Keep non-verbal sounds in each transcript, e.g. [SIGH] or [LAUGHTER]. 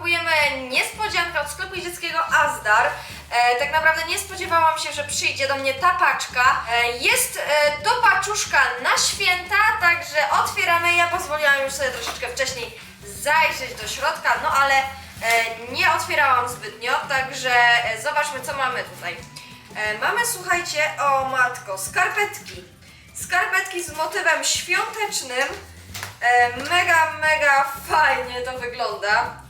pakujemy niespodziankę od sklepu dzieckiego Azdar. E, tak naprawdę nie spodziewałam się, że przyjdzie do mnie ta paczka. E, jest e, to paczuszka na święta, także otwieramy. Ja pozwoliłam już sobie troszeczkę wcześniej zajrzeć do środka, no ale e, nie otwierałam zbytnio, także e, zobaczmy co mamy tutaj. E, mamy, słuchajcie, o matko, skarpetki. Skarpetki z motywem świątecznym. E, mega, mega fajnie to wygląda.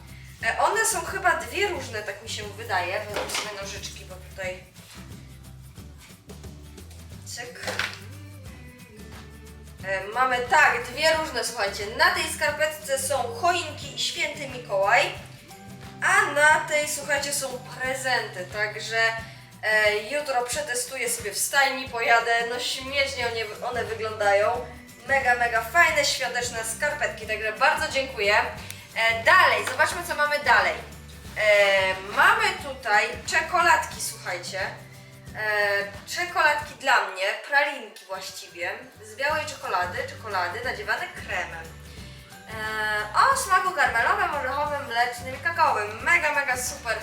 E, one są chyba dwie różne, tak mi się wydaje. Wezmę nożyczki, bo tutaj... Cyk. E, Mamy tak, dwie różne, słuchajcie. Na tej skarpetce są choinki i święty Mikołaj, a na tej, słuchajcie, są prezenty. Także jutro przetestuję sobie w stajni, pojadę. No śmiesznie one, one wyglądają. Mega, mega fajne, świąteczne skarpetki, także bardzo dziękuję. E, dalej, zobaczmy co mamy dalej. E, mamy tutaj czekoladki, słuchajcie. E, czekoladki dla mnie, pralinki właściwie, z białej czekolady, czekolady nadziewane kremem. E, o smaku karmelowym, orzechowym, mlecznym i kakaowym. Mega, mega super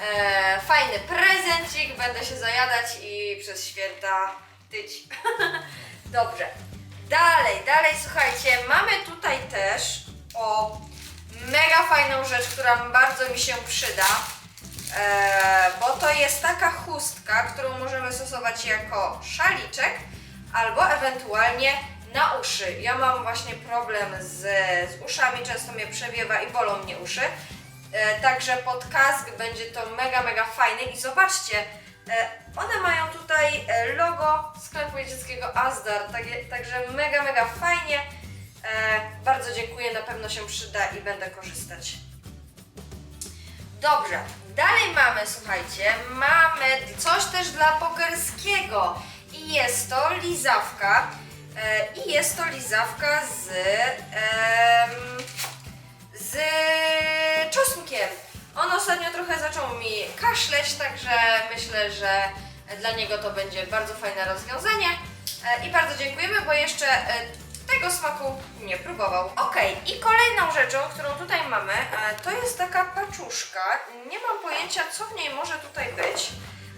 e, fajny prezencik. Będę się zajadać i przez święta tyć. [LAUGHS] Dobrze. Dalej, dalej, słuchajcie, mamy tutaj też o mega fajną rzecz, która bardzo mi się przyda. E, bo to jest taka chustka, którą możemy stosować jako szaliczek albo ewentualnie na uszy. Ja mam właśnie problem z, z uszami, często mnie przewiewa i bolą mnie uszy. E, także pod kask będzie to mega, mega fajne i zobaczcie, one mają tutaj e, logo sklepu dzieckiego Asdar, tak, także mega, mega fajnie. E, bardzo dziękuję, na pewno się przyda i będę korzystać. Dobrze, dalej mamy, słuchajcie, mamy coś też dla pokerskiego i jest to lizawka e, i jest to lizawka z kaszleć, także myślę, że dla niego to będzie bardzo fajne rozwiązanie e, i bardzo dziękujemy, bo jeszcze e, tego smaku nie próbował. Ok, i kolejną rzeczą, którą tutaj mamy, e, to jest taka paczuszka. Nie mam pojęcia, co w niej może tutaj być.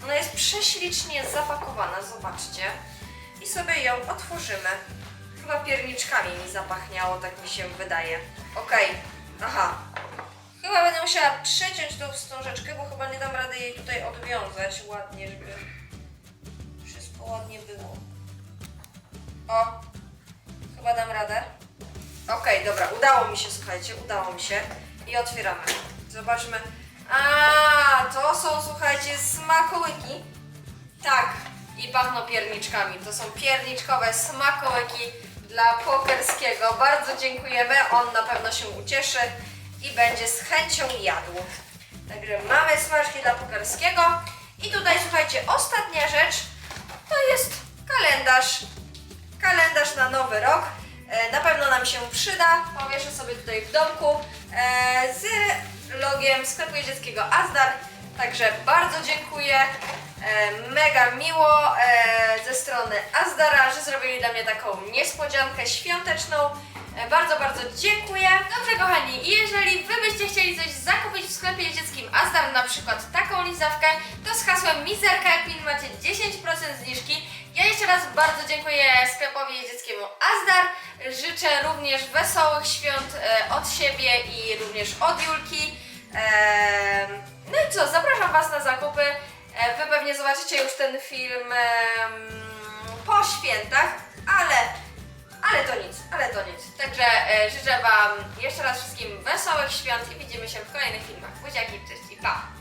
Ona jest prześlicznie zapakowana, zobaczcie. I sobie ją otworzymy. Chyba pierniczkami mi zapachniało, tak mi się wydaje. Ok, aha. Chyba będę musiała przeciąć tą wstążeczkę, bo chyba nie dam rady jej tutaj odwiązać ładnie, żeby wszystko ładnie było. O, Chyba dam radę. Okej, dobra, udało mi się, słuchajcie, udało mi się. I otwieramy. Zobaczmy. A, to są, słuchajcie, smakołyki. Tak, i pachną pierniczkami. To są pierniczkowe smakołyki dla pokerskiego. Bardzo dziękujemy, on na pewno się ucieszy i będzie z chęcią jadł. Także mamy smaczki dla pokerskiego. I tutaj, słuchajcie, ostatnia rzecz to jest kalendarz kalendarz na nowy rok. E, Na pewno nam się przyda. Powieszę sobie tutaj w domku e, z logiem sklepu dzieckiego Azdar. Także bardzo dziękuję. E, Mega miło ze strony Azdara, że zrobili dla mnie taką niespodziankę świąteczną. E, Bardzo, bardzo dziękuję. Dobrze, kochani, i jeżeli Wy byście chcieli coś zakupić w sklepie dzieckim Azdar, na przykład taką lizawkę, to z hasłem Mizerka jak min macie 10% zniżki. Ja jeszcze raz bardzo dziękuję sklepowi dzieckiemu Azdar. Życzę również wesołych świąt e, od siebie i również od Julki. Em, No i co, zapraszam Was na zakupy. E, Wy pewnie zobaczycie już ten film po świętach, ale, ale to nic, ale to nic. Także e, życzę Wam jeszcze raz wszystkim wesołych świąt i widzimy się w kolejnych filmach. Buziaki, cześć i pa!